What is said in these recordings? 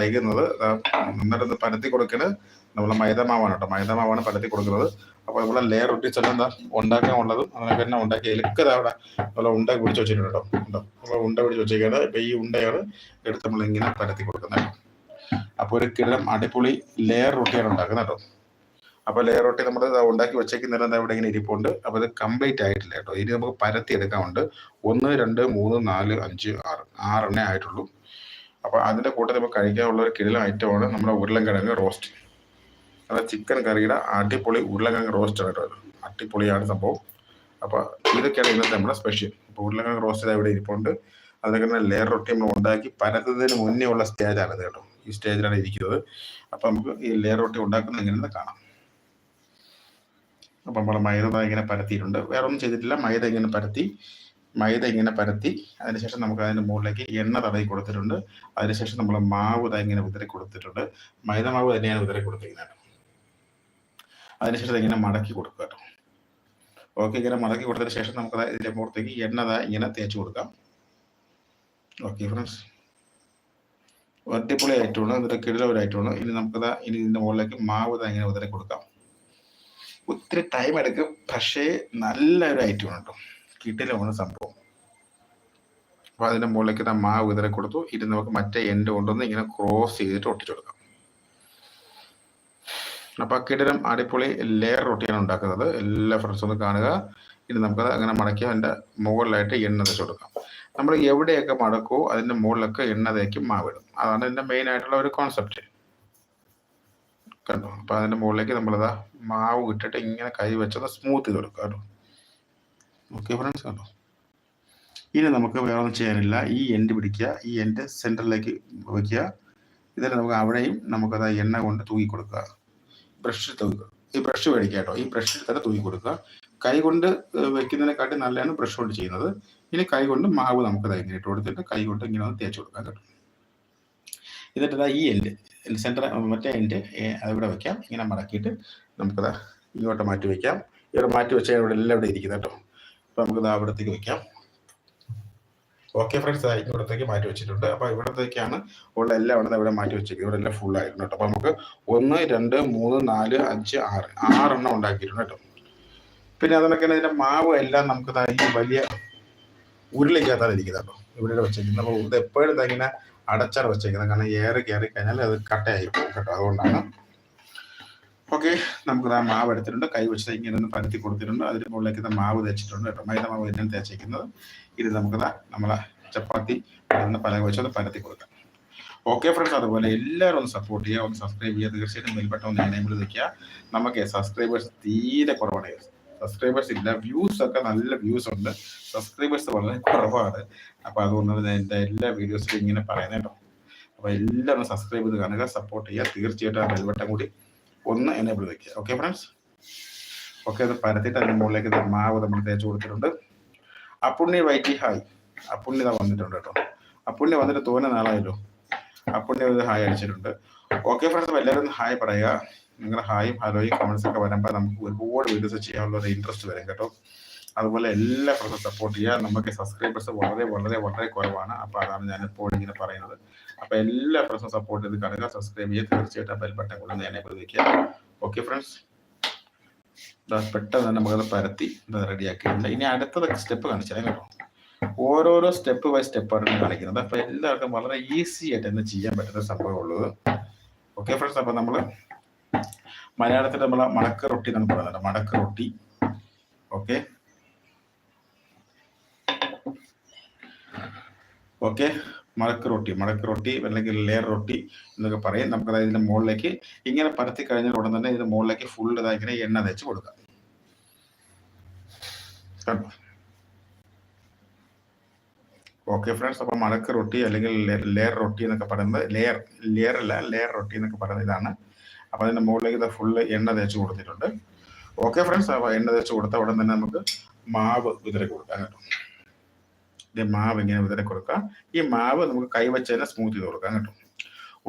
വൈകുന്നത്. നന്നായിട്ട് പരത്തി കൊടുക്കുന്നത് നമ്മളെ മൈദമാവാണ് കേട്ടോ. മൈദമാവാണ് പരത്തി കൊടുക്കുന്നത്. അപ്പോൾ നമ്മളെ ലെയർ ഒട്ടിച്ചെല്ലാം എന്താ ഉണ്ടാക്കാനുള്ളതും അതിനൊക്കെ തന്നെ ഉണ്ടാക്കി എലുക്കത അവിടെ നമ്മൾ ഉണ്ട പിടിച്ച് വെച്ചിട്ടുണ്ട് കേട്ടോ. ഉണ്ടോ? അപ്പോൾ ഉണ്ട പിടിച്ച് വെച്ചേക്കാണ് ഇപ്പൊ ഈ ഉണ്ടയാണ് എടുത്ത് നമ്മൾ ഇങ്ങനെ പരത്തി കൊടുക്കുന്നത്. അപ്പൊ അപ്പോൾ ഒരു കിഴം അടിപൊളി ലെയർ റൊട്ടിയാണ് ഉണ്ടാക്കുന്നത് കേട്ടോ. അപ്പോൾ ലെയർ റൊട്ടി നമ്മൾ ഉണ്ടാക്കി വെച്ചേക്കുന്നില്ല ഇവിടെ ഇങ്ങനെ ഇരിപ്പുണ്ട്. അപ്പോൾ ഇത് കംപ്ലീറ്റ് ആയിട്ടില്ല കേട്ടോ. ഇനി നമുക്ക് പരത്തി എടുക്കാനുണ്ട്. ഒന്ന് രണ്ട് മൂന്ന് നാല് അഞ്ച് ആറ്. ആറെണ്ണേ ആയിട്ടുള്ളൂ. അപ്പോൾ അതിന്റെ കൂട്ടത്തിൽ നമുക്ക് കഴിക്കാനുള്ള ഒരു കിടിലം ഐറ്റമാണ് നമ്മുടെ ഉരുളൻകിഴങ്ങ് റോസ്റ്റ് അതായത് ചിക്കൻ കറിയുടെ അടിപൊളി ഉരുളക്കിഴങ്ങ് റോസ്റ്റ് ആണ് കേട്ടോ. അടിപൊളിയാണ് സംഭവം. അപ്പോൾ ഇതൊക്കെയാണ് ഇന്നത്തെ നമ്മുടെ സ്പെഷ്യൽ അപ്പൊ ഉരുളക്കിഴങ്ങ് റോസ്റ്റ് ഇവിടെ ഇരിപ്പുണ്ട്. അതിനൊക്കെ തന്നെ ലെയർ റൊട്ടി നമ്മൾ ഉണ്ടാക്കി പരത്തുന്നതിന് മുന്നേ ഉള്ള സ്റ്റേജാണ് കേട്ടോ. ഈ സ്റ്റേജിലാണ് ഇരിക്കുന്നത്. അപ്പോൾ നമുക്ക് ഈ ലെയർ റൊട്ടി ഉണ്ടാക്കുന്നത് എങ്ങനെയെന്ന് കാണാം. അപ്പോൾ നമ്മൾ മൈദ ഇങ്ങനെ പരത്തിയിട്ടുണ്ട്. വേറെ ഒന്നും ചെയ്തിട്ടില്ല. മൈദ ഇങ്ങനെ പരത്തി മൈദ ഇങ്ങനെ പരത്തി അതിനുശേഷം നമുക്ക് അതിന്റെ മുകളിലേക്ക് എണ്ണ തടവി കൊടുത്തിട്ടുണ്ട്. അതിനുശേഷം നമ്മൾ മാവ് ദാ ഇങ്ങനെ ഉതിരി കൊടുത്തിട്ടുണ്ട്. മൈദ മാവ് തന്നെയാണ് ഉതിരി കൊടുത്തിരിക്കുന്നത്. അതിനുശേഷം ഇങ്ങനെ മടക്കി കൊടുക്കുക കേട്ടോ. ഓക്കെ ഇങ്ങനെ മടക്കി കൊടുത്തതിന് ശേഷം നമുക്ക് ഇതിന്റെ പുറത്തേക്ക് എണ്ണ ഇങ്ങനെ തേച്ച് കൊടുക്കാം. ഓക്കെ ഫ്രണ്ട്സ് ഒറ്റപ്പൊളി ആയിട്ടാണ് ഇതിന്റെ കിടലൊരായിട്ടാണ് ഇനി നമുക്കത് ഇനി ഇതിന്റെ മുകളിലേക്ക് മാവ് ദാ ഇങ്ങനെ ഉതിരി കൊടുക്കാം. ഒത്തിരി ടൈം എടുക്കും. പക്ഷേ നല്ലൊരു ഐറ്റമാണ് കേട്ടോ. കിട്ടിലാണ് സംഭവം. അപ്പൊ അതിന്റെ മുകളിലേക്ക് ആ മാവ് വിതറി കൊടുത്തു. ഇത് നമുക്ക് മറ്റേ എൻഡ് കൊണ്ടുവന്ന് ഇങ്ങനെ ക്രോസ് ചെയ്തിട്ട് ഒട്ടിച്ചു കൊടുക്കാം. അപ്പൊ കിടിലം അടിപൊളി ലെയർ റൊട്ടിയാണ് ഉണ്ടാക്കുന്നത്. എല്ലാ ഫ്രണ്ട്സും ഒന്ന് കാണുക. ഇനി നമുക്കത് അങ്ങനെ മടക്കി അതിന്റെ മുകളിലായിട്ട് എണ്ണ തേച്ച് കൊടുക്കാം. നമ്മൾ എവിടെയൊക്കെ മടക്കുമോ അതിന്റെ മുകളിലൊക്കെ എണ്ണ തേക്കും മാവിടും അതാണ് ഇതിന്റെ മെയിൻ ആയിട്ടുള്ള ഒരു കോൺസെപ്റ്റ് കണ്ടോ? അപ്പൊ അതിന്റെ മുകളിലേക്ക് നമ്മളിതാ മാവ് ഇട്ടിട്ട് ഇങ്ങനെ കൈ വെച്ചത് സ്മൂത്ത് ചെയ്ത് കൊടുക്കുക കേട്ടോ. ഓക്കെ ഫ്രണ്ട്സ് കണ്ടോ? ഇനി നമുക്ക് വേറെ ഒന്നും ചെയ്യാനില്ല. ഈ എൻഡ് പിടിക്കുക. ഈ എൻഡ് സെന്ററിലേക്ക് വയ്ക്കുക ഇതിൽ നമുക്ക് അവിടെയും നമുക്കത് എണ്ണ കൊണ്ട് തൂക്കി കൊടുക്കുക. ബ്രഷ് തൂക്കുക. ഈ ബ്രഷ് മേടിക്കുക കേട്ടോ. ഈ ബ്രഷ് തന്നെ തൂക്കി കൊടുക്കുക. കൈ കൊണ്ട് വെക്കുന്നതിനെക്കാട്ടി നല്ലതാണ് ബ്രഷ് കൊണ്ട് ചെയ്യുന്നത്. ഇനി കൈ കൊണ്ട് മാവ് നമുക്ക് ദാ ഇങ്ങനെ ഇട്ട് കൊടുത്തിട്ട് കൈ കൊണ്ട് ഇങ്ങനെ ഒന്ന് തേച്ച് കൊടുക്കാൻ കേട്ടോ. എന്നിട്ട് ഈ എൻഡ് സെന്റർ മറ്റേ എൻഡ് അതിവിടെ വെക്കാം. ഇങ്ങനെ മടക്കിയിട്ട് നമുക്കത് ഇങ്ങോട്ട് മാറ്റി വെക്കാം. ഇവിടെ മാറ്റി വെച്ചാൽ ഇവിടെ എല്ലാം ഇവിടെ ഇരിക്കുന്നത് കേട്ടോ. നമുക്ക് ഇതാവിടത്തേക്ക് വെക്കാം. ഓക്കെ ഫ്രണ്ട്സ് ഇവിടത്തേക്ക് മാറ്റി വെച്ചിട്ടുണ്ട്. അപ്പൊ ഇവിടത്തേക്കാണ് ഉള്ള എല്ലാം ഇവിടെ ഇവിടെ മാറ്റി വെച്ചിരിക്കുന്നത്. ഇവിടെ എല്ലാം ഫുൾ ആയിരുന്നു കേട്ടോ. അപ്പൊ നമുക്ക് ഒന്ന് രണ്ട് മൂന്ന് നാല് അഞ്ച് ആറ്. ആറെണ്ണം ഉണ്ടാക്കിയിട്ടുണ്ട് കേട്ടോ. പിന്നെ അതിനൊക്കെ ഇതിന്റെ മാവ് എല്ലാം നമുക്ക് ഈ വലിയ ഉരുളിക്കകത്താണ് ഇരിക്കുന്നത് കേട്ടോ. ഇവിടെ വെച്ചേക്കുന്നത് അപ്പോൾ ഇത് എപ്പോഴും ഇങ്ങനെ അടച്ചാണ് വെച്ചേക്കുന്നത് കാരണം ഏറെ കയറി കഴിഞ്ഞാൽ അത് കട്ടയായി പോകും കേട്ടോ. അതുകൊണ്ടാണ് ഓക്കെ. നമുക്ക് ആ മാവ് എടുത്തിട്ടുണ്ട്. കൈ വെച്ച് ഇങ്ങനെ ഒന്ന് പരത്തി കൊടുത്തിട്ടുണ്ട്. അതിന് മുകളിലേക്ക് മാവ് തേച്ചിട്ടുണ്ട് കേട്ടോ. മൈദ മാവ് തന്നെയാണ് തേച്ചിരിക്കുന്നത് ഇത് നമുക്ക് നമ്മളെ ചപ്പാത്തി പലക വെച്ച് അത് പരത്തി കൊടുക്കാം. ഓക്കെ ഫ്രണ്ട്സ് അതുപോലെ എല്ലാവരും ഒന്ന് സപ്പോർട്ട് ചെയ്യുക. ഒന്ന് സബ്സ്ക്രൈബ് ചെയ്യുക. തീർച്ചയായിട്ടും ബെൽബട്ടൺ ഒന്ന് എനേബിൾ നിൽക്കുക നമുക്ക് സബ്സ്ക്രൈബേഴ്സ് തീരെ കുറവാണ് സബ്സ്ക്രൈബേഴ്സ് ഇല്ല. വ്യൂസ് ഒക്കെ നല്ല വ്യൂസ് ഉണ്ട്. സബ്സ്ക്രൈബേഴ്സ് വളരെ കുറവാണ്. അപ്പോൾ അതുകൊണ്ട് എന്റെ എല്ലാ വീഡിയോസിലും ഇങ്ങനെ പറയുന്നത് കേട്ടോ. അപ്പൊ എല്ലാവരും സബ്സ്ക്രൈബ് ചെയ്ത് കാണുക. സപ്പോർട്ട് ചെയ്യുക. തീർച്ചയായിട്ടും ആ ബെൽബട്ടൺ കൂടി ഒന്ന് എനേബിൾ വെക്കുക ഓക്കെ ഫ്രണ്ട്സ് ഓക്കെ അത് പരത്തിയിട്ട് അതിന് മുകളിലേക്ക് മാവ് നമ്മൾ തേച്ച് കൊടുത്തിട്ടുണ്ട്. അപ്പുണ്ണി വൈറ്റി ഹായ് അപ്പുണ്ണി ഇതാ വന്നിട്ടുണ്ട് കേട്ടോ. അപ്പുണ്ണി വന്നിട്ട് തോനെ നാളായല്ലോ. അപ്പുണ്ണി ഒരു ഹായ് അടിച്ചിട്ടുണ്ട്. ഓക്കെ ഫ്രണ്ട്സ് എല്ലാവരും ഹായ് പറയുക. നിങ്ങളുടെ ഹായും ഹലോയും കമൻസ് ഒക്കെ വരുമ്പോൾ നമുക്ക് ഒരുപാട് വീഡിയോസ് ചെയ്യാനുള്ള ഒരു ഇൻട്രസ്റ്റ് വരും കേട്ടോ. അതുപോലെ എല്ലാ പ്രശ്നം സപ്പോർട്ട് ചെയ്യുക നമുക്ക് സബ്സ്ക്രൈബേഴ്സ് വളരെ വളരെ വളരെ കുറവാണ്. അപ്പോൾ അതാണ് ഞാൻ ഇപ്പോൾ ഇങ്ങനെ പറയുന്നത്. അപ്പോൾ എല്ലാ പ്രശ്നം സപ്പോർട്ട് ചെയ്ത് കാണുക. സബ്സ്ക്രൈബ് ചെയ്യുക. തീർച്ചയായിട്ടും ബെൽ ബട്ടൺ കൂടെ ഒന്ന് പ്രതിക്കുക ഓക്കെ ഫ്രണ്ട്സ് പെട്ടെന്ന് തന്നെ നമുക്കത് പരത്തി റെഡിയാക്കിയിട്ടുണ്ട് ഇനി അടുത്തത് സ്റ്റെപ്പ് കാണിച്ചാൽ കേട്ടോ. ഓരോരോ സ്റ്റെപ്പ് ബൈ സ്റ്റെപ്പാണ് കാണിക്കുന്നത്. അപ്പൊ എല്ലാവർക്കും വളരെ ഈസി ആയിട്ട് തന്നെ ചെയ്യാൻ പറ്റുന്ന സംഭവമുള്ളത് ഓക്കെ ഫ്രണ്ട്സ് അപ്പൊ നമ്മൾ മലയാളത്തിൽ നമ്മൾ മടക്ക റൊട്ടി എന്നാണ് പറയുന്നത് മടക്ക റൊട്ടി. Okay okay. മടക്ക് റൊട്ടി മടക്ക് റൊട്ടി അല്ലെങ്കിൽ ലെയർ റൊട്ടി എന്നൊക്കെ പറയും. നമുക്ക് അതായത് ഇതിന്റെ മുകളിലേക്ക് ഇങ്ങനെ പരത്തി കഴിഞ്ഞാൽ ഉടൻ തന്നെ ഇതിന്റെ മുകളിലേക്ക് ഫുൾ ഇതാ ഇങ്ങനെ എണ്ണ തേച്ച് കൊടുക്കാം. ഓക്കെ ഫ്രണ്ട്സ് അപ്പൊ മടക്ക് റൊട്ടി അല്ലെങ്കിൽ ലെയർ റൊട്ടി എന്നൊക്കെ പറയുന്നത് ലെയർ ലെയർ അല്ല ലെയർ റൊട്ടി എന്നൊക്കെ പറയുന്നത് ഇതാണ്. അപ്പൊ അതിന്റെ മുകളിലേക്ക് ഇത് ഫുള്ള് എണ്ണ തേച്ച് കൊടുത്തിട്ടുണ്ട്. ഓക്കെ ഫ്രണ്ട്സ് അപ്പോൾ എണ്ണ തേച്ച് കൊടുത്ത ഉടൻ തന്നെ നമുക്ക് മാവ് ഇതിലേക്ക് കൊടുക്കാം കേട്ടോ. മാവ് ഇങ്ങനെ വിതറി കൊടുക്കാം ഈ മാവ് നമുക്ക് കൈവച്ച് തന്നെ സ്മൂത്ത് ചെയ്ത് കൊടുക്കാം കേട്ടോ.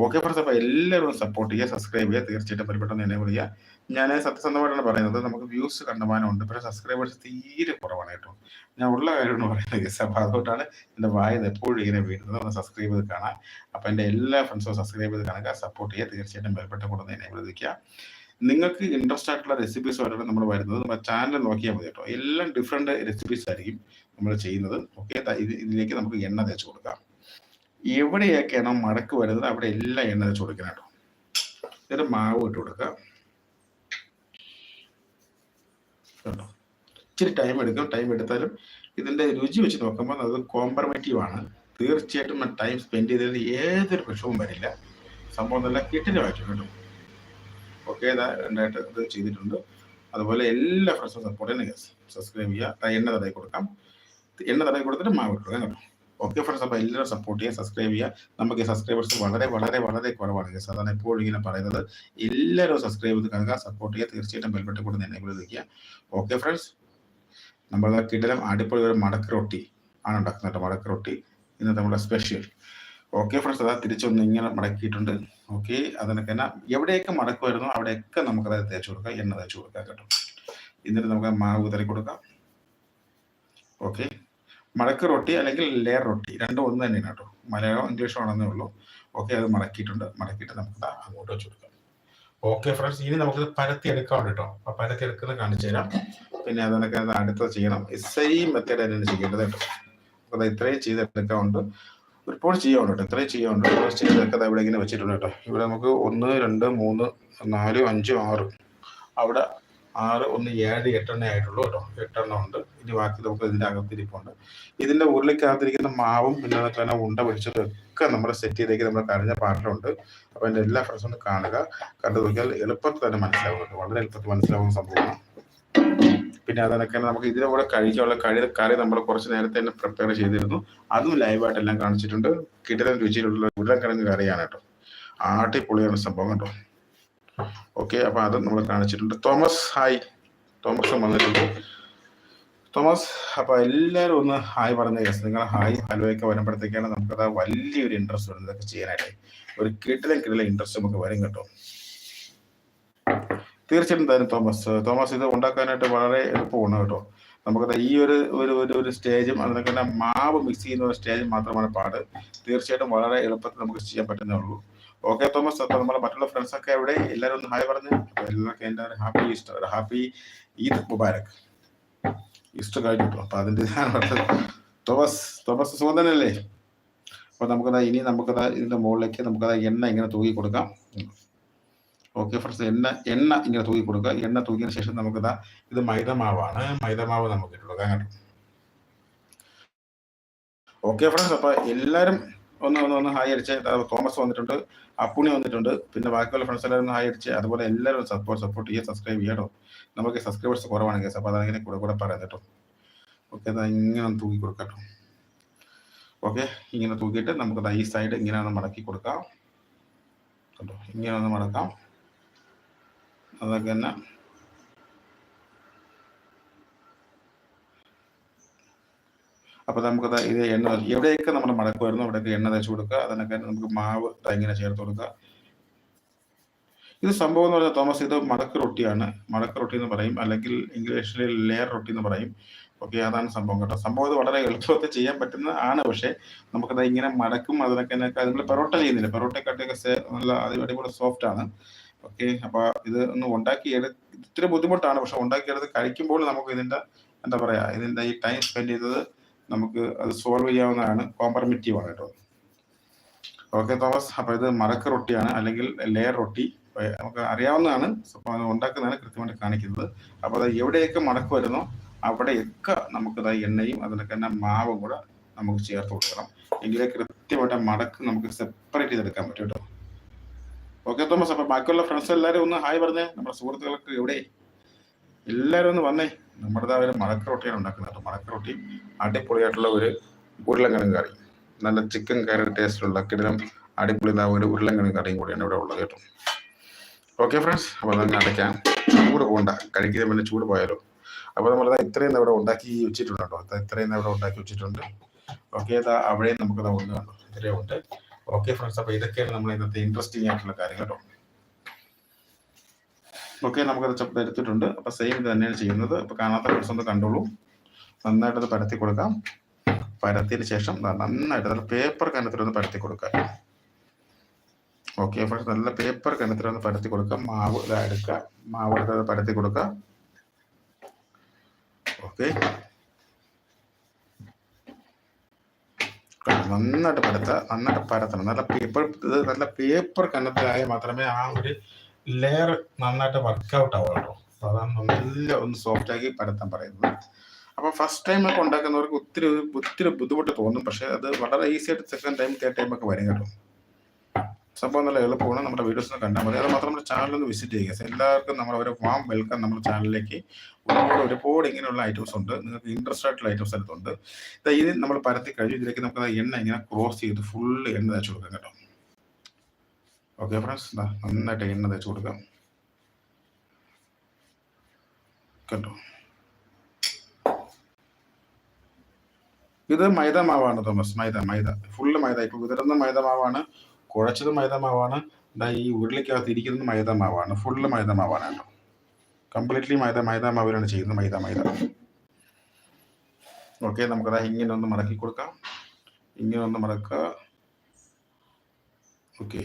ഓക്കെ ഫ്രണ്ട്സ് അപ്പോൾ എല്ലാവരും സപ്പോർട്ട് ചെയ്യുക സബ്സ്ക്രൈബ് ചെയ്യുക. തീർച്ചയായിട്ടും പരിപ്പെട്ടെന്ന് എന്നെ വിളിക്കുക ഞാൻ സത്യസന്ധമായിട്ടാണ് പറയുന്നത്. നമുക്ക് വ്യൂസ് കണ്ടമാനമുണ്ട് പക്ഷേ സബ്സ്ക്രൈബേഴ്സ് തീരെ കുറവാണ് കേട്ടോ. ഞാൻ ഉള്ള കാര്യമാണ് പറയുന്നത് ഗസ് അപ്പോൾ അതുകൊണ്ടാണ് എന്റെ വായത് എപ്പോഴും ഇങ്ങനെ വീഴുന്നത്. ഒന്ന് സബ്സ്ക്രൈബ് ചെയ്ത് കാണാം. അപ്പോൾ എന്റെ എല്ലാ ഫ്രണ്ട്സും സബ്സ്ക്രൈബ് ചെയ്ത് കാണുക സപ്പോർട്ട് ചെയ്യുക. തീർച്ചയായിട്ടും പരിപെട്ട കൂടെ എന്നെ വിളിക്കുക നിങ്ങൾക്ക് ഇൻട്രസ്റ്റ് ആയിട്ടുള്ള റെസിപ്പീസ് ആയിട്ടാണ് നമ്മൾ വരുന്നത്. നമ്മുടെ ചാനൽ നോക്കിയാൽ മതി കേട്ടോ. എല്ലാം ഡിഫറെന്റ് റെസിപ്പീസ് ആയിരിക്കും. നമ്മൾ ചെയ്യുന്നത്. ഓക്കെ ഇതിലേക്ക് നമുക്ക് എണ്ണ തേച്ച് കൊടുക്കാം. എവിടെയൊക്കെയാണോ മടക്ക് വരുന്നത് അവിടെ എല്ലാം എണ്ണ തേച്ച് കൊടുക്കണം കേട്ടോ. മാവ് ഇട്ട് കൊടുക്കാം കേട്ടോ ഇച്ചിരി ടൈം എടുക്കും. ടൈം എടുത്താലും ഇതിന്റെ രുചി വെച്ച് നോക്കുമ്പോൾ അത് കോംപ്രമേറ്റീവ് ആണ്. തീർച്ചയായിട്ടും ടൈം സ്പെൻഡ് ചെയ്തതിൽ ഏതൊരു പ്രശ്നവും വരില്ല. സംഭവം നല്ല കിട്ടിലുമായിട്ട് കേട്ടോ ഓക്കെ രണ്ടായിട്ട് ഇത് ചെയ്തിട്ടുണ്ട്. അതുപോലെ എല്ലാ ഫ്രണ്ട്സും സപ്പോർട്ട് ചെയ്യുന്ന സബ്സ്ക്രൈബ് ചെയ്യുക. എണ്ണ തടയി കൊടുക്കാം. എണ്ണ തടവി കൊടുത്തിട്ട് മാവ് ഇട്ടു ഓക്കെ ഫ്രണ്ട്സ് അപ്പോൾ എല്ലാവരും സപ്പോർട്ട് ചെയ്യുക സബ്സ്ക്രൈബ് ചെയ്യുക. നമുക്ക് സബ്സ്ക്രൈബേഴ്സ് വളരെ വളരെ വളരെ കുറവാണ് സാധാരണ എപ്പോഴും ഇങ്ങനെ പറയുന്നത്. എല്ലാവരും സബ്സ്ക്രൈബ് ചെയ്ത് കാണുക സപ്പോർട്ട് ചെയ്യുക. തീർച്ചയായിട്ടും ബെൽബെട്ട് കൂടെ എന്നെ കൂടെ നിൽക്കുക ഓക്കെ ഫ്രണ്ട്സ് നമ്മൾ കിടലം അടിപൊളി ഒരു മടക്ക് റൊട്ടി ആണ് ഉണ്ടാക്കുന്നത് മടക്ക് റൊട്ടി. ഇന്നത്തെ നമ്മുടെ സ്പെഷ്യൽ ഓക്കെ ഫ്രണ്ട്സ് അതാ തിരിച്ചൊന്ന് ഇങ്ങനെ മടക്കിയിട്ടുണ്ട്. ഓക്കെ അതിനൊക്കെ എന്നാ എവിടെയൊക്കെ മടക്കുമായിരുന്നു അവിടെയൊക്കെ അവിടെയൊക്കെ അതായത് തേച്ച് കൊടുക്കാം എണ്ണ തേച്ച് കൊടുക്കാം കേട്ടോ. എന്നിട്ട് നമുക്ക് മാവ് തറി കൊടുക്കാം. ഓക്കെ മടക്ക് റൊട്ടി അല്ലെങ്കിൽ ലെയർ റൊട്ടി രണ്ടും ഒന്ന് തന്നെയാണ് കേട്ടോ. മലയാളം ഇംഗ്ലീഷോ ആണെന്നേ ഉള്ളൂ. ഓക്കെ അത് മടക്കിയിട്ടുണ്ട്. മടക്കിയിട്ട് നമുക്ക് അങ്ങോട്ട് വെച്ച് കൊടുക്കാം. ഓക്കെ ഫ്രണ്ട്സ് ഇനി നമുക്ക് പരത്തി എടുക്കാം കേട്ടോ. അപ്പൊ പരത്തി എടുക്കുന്നത് കാണിച്ചു തരാം. പിന്നെ അതിനൊക്കെ അടുത്ത ചെയ്യണം. സെയിം മെത്തേഡ് തന്നെയാണ് ചെയ്യേണ്ടത് കേട്ടോ. അപ്പോൾ ഇത്രയും ചെയ്തെടുക്കാറുണ്ട് ഒരുപാട് ചെയ്യാറുണ്ട് കേട്ടോ. ഇത്രയും ചെയ്യാറുണ്ട് ചെയ്തെടുക്കാതെ ഇവിടെ ഇങ്ങനെ വെച്ചിട്ടുണ്ട് കേട്ടോ. ഇവിടെ നമുക്ക് ഒന്ന് രണ്ട് മൂന്ന് നാല് അഞ്ച് ആറ്. അവിടെ ആറ് ഒന്ന് ഏഴ് എട്ടെണ്ണ ആയിട്ടുള്ളൂ കേട്ടോ. എട്ടെണ്ണം ഉണ്ട്. ഇനി ബാക്കി നമുക്ക് ഇതിന്റെ അകത്തിരിപ്പുണ്ട് ഇതിന്റെ ഉരുളിക്കകത്തിരിക്കുന്ന മാവും പിന്നെ അതൊക്കെ ഉണ്ട പൊരിച്ചതും ഒക്കെ നമ്മുടെ സെറ്റ് ചെയ്തേക്ക് നമ്മുടെ കഴിഞ്ഞ പാട്ടിലുണ്ട് അപ്പോൾ എന്റെ എല്ലാ ഫ്രണ്ട്സും ഒന്ന് കാണുക. കണ്ടു നോക്കിയാൽ എളുപ്പത്തിൽ തന്നെ മനസ്സിലാവും വളരെ എളുപ്പത്തിൽ മനസ്സിലാവുന്ന സംഭവമാണ്. പിന്നെ അതൊക്കെ നമുക്ക് ഇതിന്റെ കൂടെ കഴിക്കാനുള്ള കറി കറി നമ്മൾ കുറച്ച് നേരത്തെ തന്നെ പ്രിപ്പയർ ചെയ്തിരുന്നു. അതും ലൈവായിട്ട് എല്ലാം കാണിച്ചിട്ടുണ്ട്. കിട്ടുന്ന രുചിയിലുള്ള ഉരുളക്കിഴങ്ങ് കറിയാണ് കേട്ടോ. ആട്ടിപ്പൊളിയാണ് സംഭവം കേട്ടോ. ഓക്കെ അപ്പൊ അത് നമ്മൾ കാണിച്ചിട്ടുണ്ട്. Thomas hi. തോമസ് വന്നിട്ടുണ്ട്. തോമസ് അപ്പൊ എല്ലാവരും ഒന്ന് ഹായ് പറഞ്ഞ. കേസ് നിങ്ങൾ ഹായ് ഹലോയൊക്കെ വരുമ്പോഴത്തേക്കാണ് നമുക്കത് വലിയൊരു ഇൻട്രസ്റ്റ് വരുന്നത് ഇതൊക്കെ ചെയ്യാനായിട്ട്. ഒരു കിട്ടിലും കിട്ടിലും ഇൻട്രസ്റ്റ് നമുക്ക് വരും കേട്ടോ. തീർച്ചയായിട്ടും തന്നെ തോമസ്. തോമസ് ഇത് ഉണ്ടാക്കാനായിട്ട് വളരെ എളുപ്പമാണ് കേട്ടോ. നമുക്കത് ഈ ഒരു ഒരു ഒരു ഒരു സ്റ്റേജും അതിനൊക്കെ മാവ് മിക്സ് ചെയ്യുന്ന ഒരു സ്റ്റേജ് മാത്രമാണ് പാട്. തീർച്ചയായിട്ടും വളരെ എളുപ്പത്തിൽ നമുക്ക് ചെയ്യാൻ പറ്റുന്നേ ഉള്ളൂ. ഓക്കെ തോമസ് അപ്പൊ നമ്മളെ മറ്റുള്ള ഫ്രണ്ട്സ് ഒക്കെ എവിടെ? എല്ലാവരും ഒന്ന് ഹായ് പറഞ്ഞു. എല്ലാവർക്കും എന്റെ happy Easter happy Eid Mubarak. Easter കഴിഞ്ഞു കേട്ടോ അതിന്റെ തോമസ് തോമസ് സുഖം അപ്പൊ നമുക്കതാ ഇനി നമുക്കതാ ഇതിന്റെ മുകളിലേക്ക് നമുക്കതാ എണ്ണ ഇങ്ങനെ തൂക്കി കൊടുക്കാം. ഓക്കെ ഫ്രണ്ട്സ് എണ്ണ എണ്ണ ഇങ്ങനെ തൂക്കി കൊടുക്കുക. എണ്ണ തൂക്കിയതിന് ശേഷം നമുക്കതാ ഇത് മൈദമാവാണ്. മൈദമാവ് നമുക്ക് ഇട്ട് ഓക്കെ ഫ്രണ്ട്സ് അപ്പൊ എല്ലാവരും ഒന്ന് ഒന്ന് ഒന്ന് ഹായ് അടിച്ച് തോമസ് വന്നിട്ടുണ്ട് അപ്പുണി വന്നിട്ടുണ്ട് പിന്നെ ബാക്കിയുള്ള ഫ്രണ്ട്സ് എല്ലാവരും ഹായ് അടിച്ച് അതുപോലെ എല്ലാവരും സപ്പോർട്ട് സപ്പോർട്ട് ചെയ്യുക സബ്സ്ക്രൈബ് ചെയ്യട്ടോ നമുക്ക് സബ്സ്ക്രൈബേഴ്സ് കുറവാണ് കേസ് അപ്പോൾ അതങ്ങനെ കൂടെ കൂടെ പറയാം കേട്ടോ. ഓക്കെ അത് ഇങ്ങനെ ഒന്ന് തൂക്കി കൊടുക്കട്ടോ കേട്ടോ. ഓക്കെ ഇങ്ങനെ തൂക്കിയിട്ട് നമുക്ക് ഈ സൈഡ് ഇങ്ങനെ ഒന്ന് മടക്കി കൊടുക്കാം. കേട്ടോ ഇങ്ങനെ ഒന്ന് മടക്കാം. അതൊക്കെ തന്നെ അപ്പോൾ നമുക്കത് ഇത് എണ്ണ എവിടെയൊക്കെ നമ്മൾ വരുന്നു അവിടെയൊക്കെ എണ്ണ തേച്ച് കൊടുക്കുക. അതിനൊക്കെ നമുക്ക് മാവ് ഇങ്ങനെ ചേർത്ത് കൊടുക്കുക. ഇത് സംഭവം എന്ന് പറഞ്ഞാൽ തോമസ് ഇത് മടക്ക് റൊട്ടിയാണ്. മടക്ക് റൊട്ടി എന്ന് പറയും. അല്ലെങ്കിൽ ഇംഗ്ലീഷിൽ ലെയർ റൊട്ടി എന്ന് പറയും. ഓക്കെ അതാണ് സംഭവം കേട്ടോ. സംഭവം ഇത് വളരെ എളുപ്പത്തിൽ ചെയ്യാൻ പറ്റുന്ന ആണ്. പക്ഷേ നമുക്കത് ഇങ്ങനെ മടക്കും അതിനൊക്കെ നമ്മൾ പെറോട്ട ചെയ്യുന്നില്ല? പെറോട്ടയെക്കാട്ടൊക്കെ നല്ല അടിപൊളി സോഫ്റ്റ് ആണ്. ഓക്കെ അപ്പോൾ ഇത് ഒന്ന് ഉണ്ടാക്കിയെടു ഇത്തിരി ബുദ്ധിമുട്ടാണ്. പക്ഷെ ഉണ്ടാക്കിയെടുത്ത് കഴിക്കുമ്പോൾ നമുക്ക് ഇതിന്റെ എന്താ പറയാ ഇതിന്റെ ഈ ടൈം സ്പെൻഡ് ചെയ്തത് നമുക്ക് അത് സോൾവ് ചെയ്യാവുന്നതാണ് കോംപ്രമിറ്റീവ് ആണ് കേട്ടോ. ഓക്കെ തോമസ് അപ്പൊ ഇത് മറക്ക റൊട്ടിയാണ് അല്ലെങ്കിൽ ലെയർ റൊട്ടി നമുക്ക് അറിയാവുന്നതാണ് അത് ഉണ്ടാക്കുന്നതാണ് കൃത്യമായിട്ട് കാണിക്കുന്നത്. അപ്പോൾ അത് എവിടെയൊക്കെ മടക്ക് വരുന്നോ അവിടെയൊക്കെ നമുക്ക് നമുക്കത് എണ്ണയും അതിനൊക്കെ തന്നെ മാവും കൂടെ നമുക്ക് ചേർത്ത് കൊടുക്കണം. എങ്കിലേ കൃത്യമായിട്ട് മടക്ക് നമുക്ക് സെപ്പറേറ്റ് ചെയ്തെടുക്കാൻ പറ്റും കേട്ടോ. ഓക്കെ തോമസ് അപ്പൊ ബാക്കിയുള്ള ഫ്രണ്ട്സ് എല്ലാവരും ഒന്ന് ഹായ് പറഞ്ഞേ. നമ്മുടെ സുഹൃത്തുക്കൾക്ക് എവിടെ? എല്ലാവരും ഒന്ന് വന്നേ. നമ്മുടെ ഒരു മടക്ക റൊട്ടിയാണ് ഉണ്ടാക്കുന്നത്. കേട്ടോ മടക്ക റൊട്ടി അടിപൊളിയായിട്ടുള്ള ഒരു ഉരുളങ്കിഴങ്ങ് കറി. നല്ല ചിക്കൻ കറി ടേസ്റ്റിലുള്ള കിടലം അടിപൊളി ഒരു ഉരുളങ്കിഴങ്ങ് കറിയും കൂടിയാണ് ഇവിടെ ഉള്ളത് കേട്ടോ. ഓക്കെ ഫ്രണ്ട്സ് അപ്പോൾ അതങ്ങ് അടയ്ക്കാം. ചൂട് പോകണ്ട. കഴിക്കുന്ന പിന്നെ ചൂട് പോയാലോ. അപ്പോൾ നമ്മളത് ഇത്രയും ഇവിടെ ഉണ്ടാക്കി വെച്ചിട്ടുണ്ട് കേട്ടോ. ഇത്രയും ഇവിടെ ഉണ്ടാക്കി വെച്ചിട്ടുണ്ട്. ഓക്കെ അതാ അവിടെയും നമുക്കത് ഒന്ന് കണ്ടോ? ഇത്രയും ഉണ്ട്. ഓക്കെ ഫ്രണ്ട്സ് അപ്പോൾ ഇതൊക്കെയാണ് നമ്മൾ ഇന്നത്തെ ഇൻട്രസ്റ്റിംഗ് ആയിട്ടുള്ള കാര്യങ്ങൾ കേട്ടോ. ഓക്കെ നമുക്കത് ചപ്പ് എടുത്തിട്ടുണ്ട് അപ്പോൾ സെയിം ഇത് തന്നെയാണ് ചെയ്യുന്നത്. അപ്പോൾ കാണാത്ത ഫ്രണ്ട്സ് ഒന്ന് കണ്ടോളൂ. നന്നായിട്ടത് പരത്തി കൊടുക്കാം. പരത്തിയതിന് ശേഷം നന്നായിട്ട് നല്ല പേപ്പർ കനത്തിലൊന്ന് പരത്തി കൊടുക്കാം ഓക്കെ ഫ്രണ്ട്സ് നല്ല പേപ്പർ കനത്തിലൊന്ന് പരത്തി കൊടുക്കുക. മാവ് എടുക്കുക. മാവ് എടുത്തത് പരത്തി കൊടുക്കുക. ഓക്കെ നന്നായിട്ട് പരത്ത നന്നായിട്ട് പരത്തണം. നല്ല പേപ്പർ നല്ല പേപ്പർ കനത്തിലായാൽ മാത്രമേ ആ ഒരു ലെയർ നന്നായിട്ട് വർക്കൗട്ട് ആവുള്ളൂ അപ്പൊ അതാണ് നല്ല ഒന്ന് സോഫ്റ്റ് ആക്കി പരത്താൻ പറയുന്നത്. അപ്പൊ ഫസ്റ്റ് ടൈം ഒക്കെ ഉണ്ടാക്കുന്നവർക്ക് ഒത്തിരി ഒത്തിരി ബുദ്ധിമുട്ട് തോന്നും. പക്ഷെ അത് വളരെ ഈസി ആയിട്ട് സെക്കൻഡ് ടൈം തേർഡ് ടൈം ഒക്കെ വരും കേട്ടോ. സംഭവം നല്ല എളുപ്പമാണ്. നമ്മുടെ വീഡിയോസ് കണ്ടാൽ മതി. അത് മാത്രം നമ്മുടെ ചാനൽ ഒന്ന് വിസിറ്റ് ചെയ്യുക. എല്ലാവർക്കും നമ്മൾ ഒരു വാം വെൽക്കം നമ്മുടെ ചാനലിലേക്ക് ഒരുപാട് ഒരുപാട് ഇങ്ങനെയുള്ള ഐറ്റംസ് ഉണ്ട്. നിങ്ങൾക്ക് ഇൻട്രസ്റ്റ് ആയിട്ടുള്ള ഐറ്റംസ് എടുത്തുണ്ട് ഇത് നമ്മൾ പരത്തി കഴിഞ്ഞു. ഇതിലേക്ക് നമുക്ക് എണ്ണ ഇങ്ങനെ ക്രോസ് ചെയ്ത് ഫുള്ള് എണ്ണ തയ്ച്ചു കൊടുക്കാം കേട്ടോ. ഓക്കെ ഫ്രണ്ട്സ് നന്നായിട്ട് എണ്ണ തേച്ച് കൊടുക്കാം. കേട്ടോ ഇത് മൈദ മാവാണ് തോമസ്. മൈദ മൈദ. ഫുള്ള് മൈദ. ഇപ്പൊ വിതറുന്ന മൈദ മാവാണ് കുഴച്ചത് മൈദ മാവാണ് ദാ ഈ ഉരുളിക്കകത്ത് ഇരിക്കുന്നത് മൈദ മാവാണ്. ഫുള്ള് മൈദ മാവാണ് കേട്ടോ. കംപ്ലീറ്റ്ലി മൈദ മൈദ മാവിലാണ് ചെയ്യുന്നത്. മൈദ മൈദ. ഓക്കെ നമുക്കത് ഇങ്ങനെ ഒന്ന് മടക്കി കൊടുക്കാം. ഇങ്ങനെ ഒന്ന് മടക്കുക. ഓക്കെ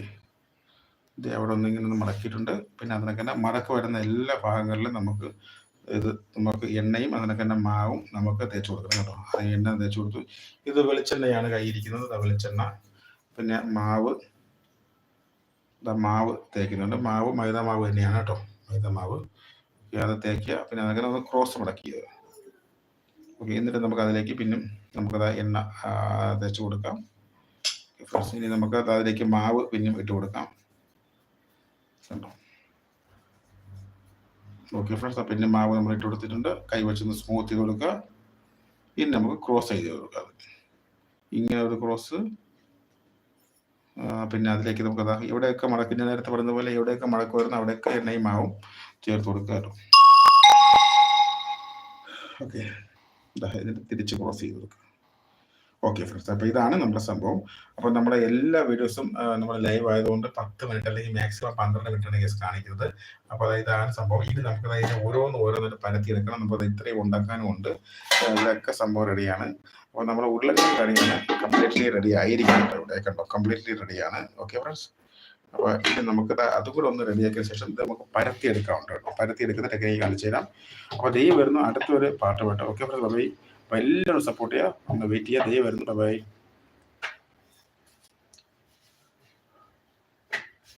ഇത് അവിടെ ഒന്ന് ഇങ്ങനെ ഒന്ന് മടക്കിയിട്ടുണ്ട്. പിന്നെ അതിനൊക്കെ തന്നെ മടക്ക് വരുന്ന എല്ലാ ഭാഗങ്ങളിലും നമുക്ക് ഇത് നമുക്ക് എണ്ണയും അതിനൊക്കെ തന്നെ മാവും നമുക്ക് തേച്ച് കൊടുക്കണം കേട്ടോ. ആ എണ്ണ തേച്ച് കൊടുത്തു. ഇത് വെളിച്ചെണ്ണയാണ് കയ്യിരിക്കുന്നത് വെളിച്ചെണ്ണ. പിന്നെ മാവ്. ഇതാ മാവ് തേക്കുന്നുണ്ട്. മാവ് മൈദ മാവ് തന്നെയാണ് കേട്ടോ. മൈദ മാവ്. അത് തേക്കുക. പിന്നെ അതൊക്കെ ഒന്ന് ക്രോസ് മടക്കിയത് ഓക്കെ എന്നിട്ട് നമുക്ക് അതിലേക്ക് പിന്നും നമുക്കത് എണ്ണ തേച്ച് കൊടുക്കാം. ഫ്രണ്ട്സ് ഇനി നമുക്ക് അത് അതിലേക്ക് മാവ് പിന്നും ഇട്ട് കൊടുക്കാം. ഓക്കെ ഫ്രണ്ട്സ് അപ്പം ഇനി മാവ് നമ്മൾ ഇട്ട് കൊടുത്തിട്ടുണ്ട്. കൈ വെച്ചൊന്ന് സ്മൂത്ത് ചെയ്ത് കൊടുക്കുക. ഇനി നമുക്ക് ക്രോസ് ചെയ്ത് കൊടുക്കുക ഇങ്ങനെ ഒരു ക്രോസ് പിന്നെ അതിലേക്ക് നമുക്ക് അതാ എവിടെയൊക്കെ മടക്ക് ഞാൻ നേരത്തെ പറയുന്ന പോലെ എവിടെയൊക്കെ മടക്ക് വരുന്ന അവിടെയൊക്കെ എണ്ണയും മാവും ചേർത്ത് കൊടുക്കുക ഓക്കെ ഇതിന് തിരിച്ച് ക്രോസ് ചെയ്ത് കൊടുക്കുക ഓക്കെ ഫ്രണ്ട്സ് അപ്പോൾ ഇതാണ് നമ്മുടെ സംഭവം. അപ്പോൾ നമ്മുടെ എല്ലാ വീഡിയോസും നമ്മൾ ലൈവ് ആയതുകൊണ്ട് പത്ത് മിനിറ്റ് അല്ലെങ്കിൽ മാക്സിമം പന്ത്രണ്ട് മിനിറ്റ് ആണ് കേസ് കാണിക്കുന്നത്. അപ്പോൾ അതായത് ഇതാണ് സംഭവം. ഇനി നമുക്ക് അതിനെ ഓരോന്ന് ഓരോന്നിട്ട് പരത്തിയെടുക്കണം നമുക്ക് ഇത്രയും ഉണ്ടാക്കാനും ഉണ്ട്. ഇതൊക്കെ സംഭവം റെഡിയാണ് അപ്പോൾ നമ്മുടെ ഉരുളക്കിഴങ്ങ് കറിയാണ് കംപ്ലീറ്റ്ലി റെഡി ആയിരിക്കും ഇവിടെ. കണ്ടോ? കംപ്ലീറ്റ്ലി റെഡിയാണ് ഓക്കെ ഫ്രണ്ട്സ് അപ്പോൾ ഇത് നമുക്ക് അതും കൂടെ ഒന്ന് റെഡിയാക്കിയ ശേഷം ഇത് നമുക്ക് പരത്തിയെടുക്കാം കേട്ടോ. പരത്തിയെടുക്കുന്ന ടെക്നിക്ക് കാണിച്ചു തരാം. അപ്പോൾ ദൈവം വരുന്നു അടുത്തൊരു പാട്ട് പാട്ട് ഓക്കെ ഫ്രണ്ട്സ് ബൈ അപ്പോൾ എല്ലാവരും സപ്പോർട്ട് ചെയ്യുക. ഒന്ന് വെയിറ്റ് ചെയ്യുക വരുന്നു ബൈ